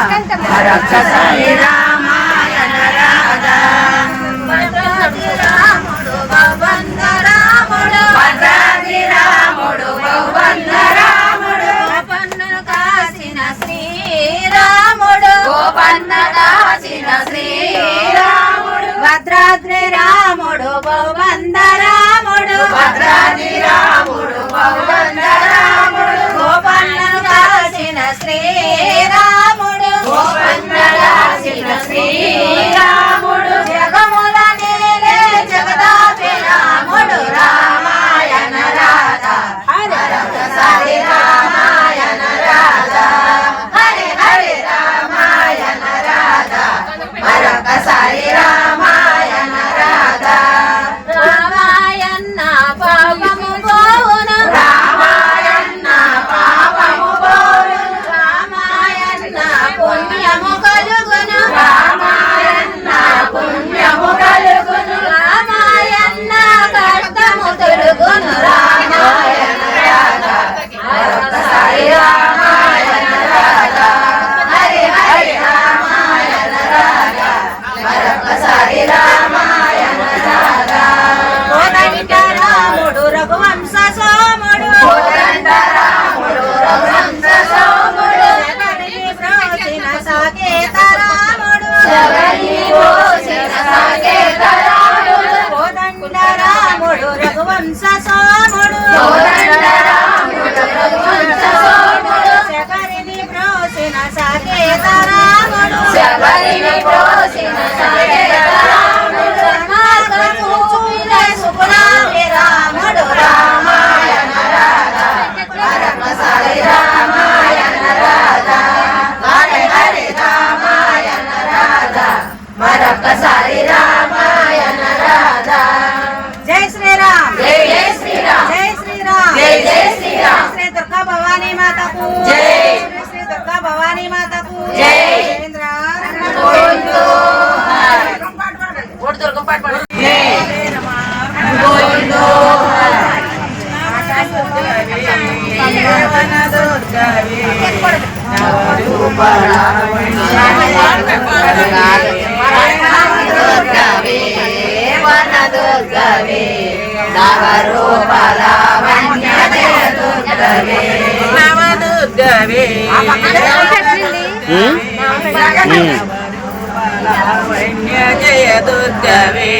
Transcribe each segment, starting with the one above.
荒田さんよ శ్రీరాముడు జగముల నేలే జగదాపి రాముడు రామాయణ రాధా. మరొకసారి రామాయణ రాధా. హరి హరి రామాయణ రాధా. మరొకసారి దుర్గవే. నవరూపలావణ్యదే దుర్గవే. నవ దుర్గవే నవరూపలావణ్యదే దుర్గవే.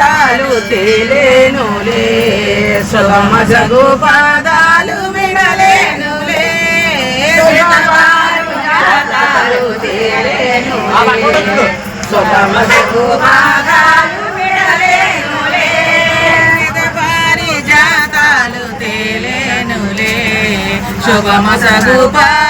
పాదాలు తేలేనులే. సుగమ జగు పాదాలు విడలేనులే పాదాలు తేలేను సుగమ జగు పాదాలు విడలేనులే పారిజాతాలు తేలేనులే. శుభమ సగు పాదాలు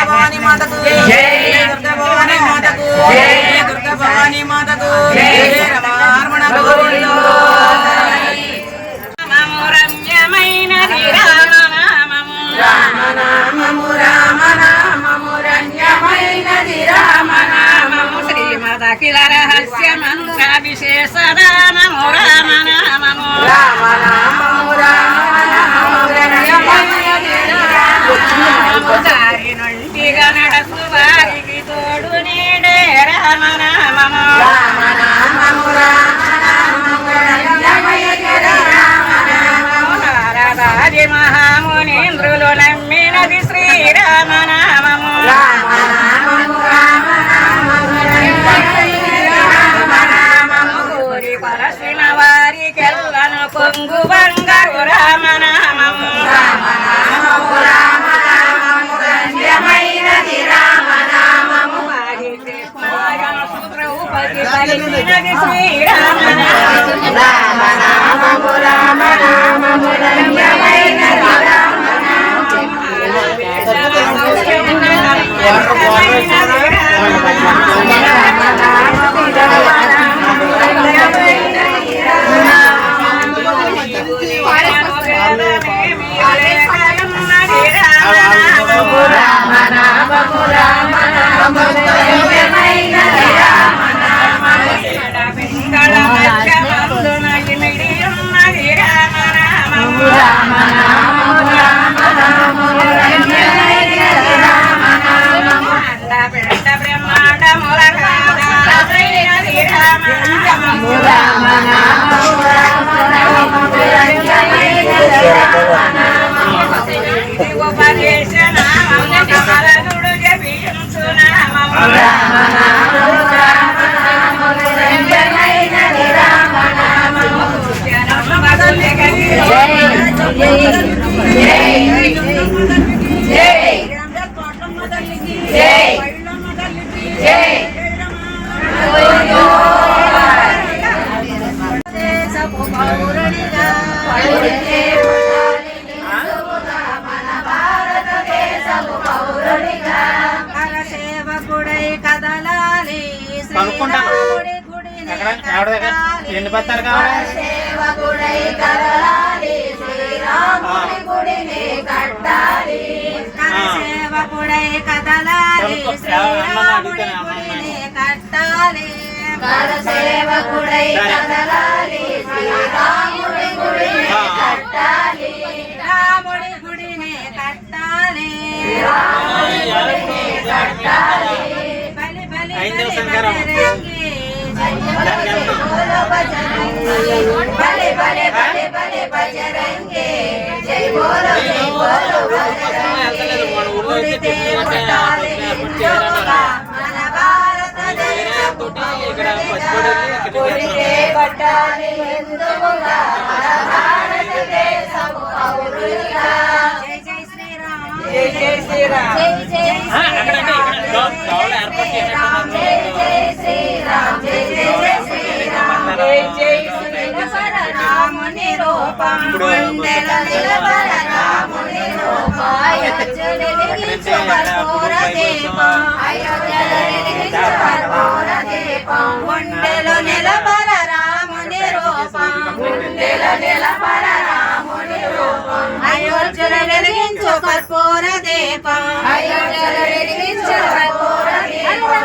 భవానీ మాతకు. జయ దుర్గా భవానీ మాతకు జై. జయ దుర్గా భవానీ మాతకు జై. జయ రమారమణ గోవిందో నామము రమ్యమైనది రామనామము రామనామము రామనామము రమ్యమైనది రామనామము శ్రీమదఖిల రహస్యమంత్ర విశేష రామము సుద్రౌపది கட்டாலே. சேவகுடை கடலாலே ராமுடி குடிலே கட்டாலே. ராமுடி குடிலே கட்டாலே. ராமுடி குடிலே கட்டாலே. பலி பலி பலி பலே பலே. பலே பலே பஜரங்கே ஜெய் போலோ ஜெய் போலோ பஜரங்கே పచ్చిబడి ఇక్కడ ఉడితే కొట్టాలి హిందువుగా మన పౌరులుగా జై జై శ్రీరామ్ జై జై శ్రీరామ్ జై జై జై శ్రీరామ్ జై జై శ్రీరామ్ జై జై నిలబడ గుండెలో నిలబడ రాముని రూపం గుండెలో నిలబడ రాముని రూపం వెలిగించు కర్పూర దీపం. అయోధ్యను వెలిగించు కర్పూర దీపం.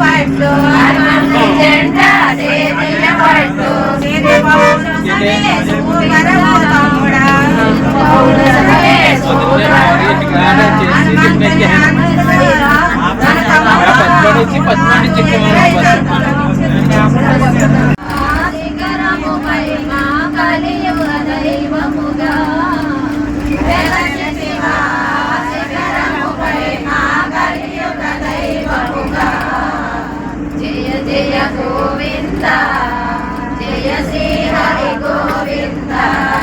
పట్టు జెండా చేతుల పట్టు. చేతి గోవిందా.